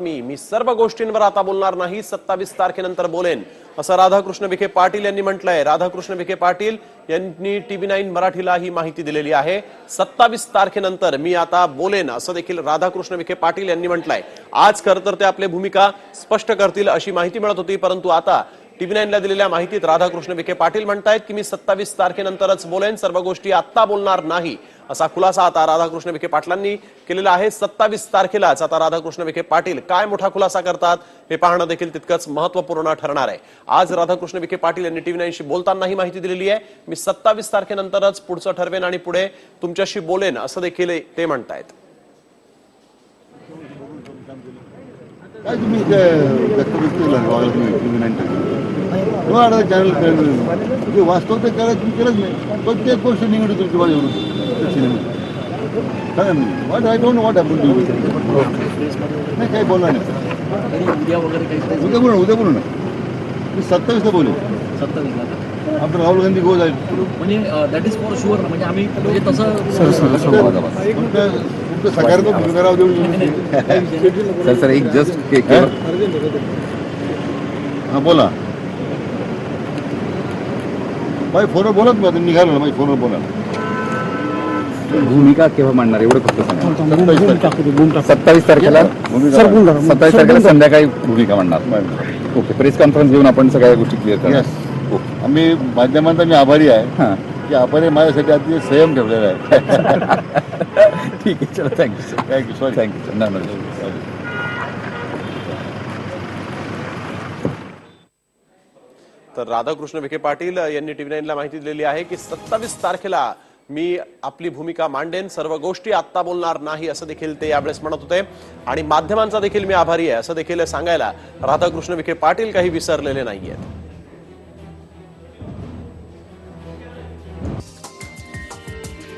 बातमी. मी सर्व गोष्टींवर आता बोलणार नाही. सत्तावीस तारखेनंतर बोलेन. असं राधाकृष्ण विखे पाटील यांनी म्हटलंय. राधाकृष्ण विखे पाटील यांनी टीव्ही नाईन मराठीला ही माहिती दिलेली आहे. सत्तावीस तारखेनंतर मी आता बोलेन असं देखील राधाकृष्ण विखे पाटील यांनी म्हटलंय. आज खरं तर ते आपली भूमिका स्पष्ट करतील अशी माहिती मिळत होती परंतु आता टीव्ही नाईनला दिलेल्या माहितीत राधाकृष्ण विखे पाटील म्हणतायत की मी सत्तावीस तारखेनंतरच बोलेन सर्व गोष्टी आत्ता बोलणार नाही असा खुलासा आता राधाकृष्ण विखे पाटलांनी केलेला आहे. सत्तावीस तारखेलाच आता राधाकृष्ण विखे पाटील काय मोठा खुलासा करतात हे पाहणं देखील तितकंच महत्त्वपूर्ण ठरणार आहे. आज राधाकृष्ण विखे पाटील यांनी टीव्ही नाईनशी बोलताना ही माहिती दिलेली आहे. मी सत्तावीस तारखेनंतरच पुढचं ठरवेन आणि पुढे तुमच्याशी बोलेन असं देखील ते म्हणतायत. काय तुम्ही ते दस्तऐवज केलं वागलं तुम्ही टी व्ही नाईन चॅनल ते वास्तव ते करायचं तुम्ही केलंच नाही. प्रत्येक गोष्ट निगडी तुमची माझ्यावरून सिनेमा वाट आय डोंट वॉट आपण नाही काही बोलणार नाही. उद्या वगैरे काही उद्या बोलू ना उद्या बोलू ना. मी सत्तावीसला बोलू सत्तावीसला. आपलं राहुल गांधी गो जाईल म्हणजे दॅट इज फॉर शुअर म्हणजे आम्ही म्हणजे तसं सकारात्मक भूमिका देऊ सर सर एक जस्ट हां बोला. बाई फोनवर बोलत मी आता निघालो ना फोनवर बोला. भूमिका केव्हा मांडणार? एवढं फक्त सांगा. सत्तावीस तारखेला. सत्तावीस तारखेला? संध्याकाळी भूमिका मांडणार. ओके प्रेस कॉन्फरन्स घेऊन आपण सगळ्या गोष्टी क्लिअर. ओके आम्ही माध्यमांचा मी आभारी आहे. हां. की आपण माझ्यासाठी अतिशय संयम ठेवलेला आहे. ठीक आहे चला thank you sir thank you sorry thank you sir नाही नाही तर राधाकृष्ण विखे पाटील यांनी टीव्ही नाईनला माहिती दिलेली आहे की सत्तावीस तारखेला मी आपली भूमिका मांडेन सर्व गोष्टी आत्ता बोलणार नाही असं देखील ते यावेळेस म्हणत होते. आणि माध्यमांचा देखील मी आभारी आहे असं देखील सांगायला राधाकृष्ण विखे पाटील काही विसरलेले नाहीयेत.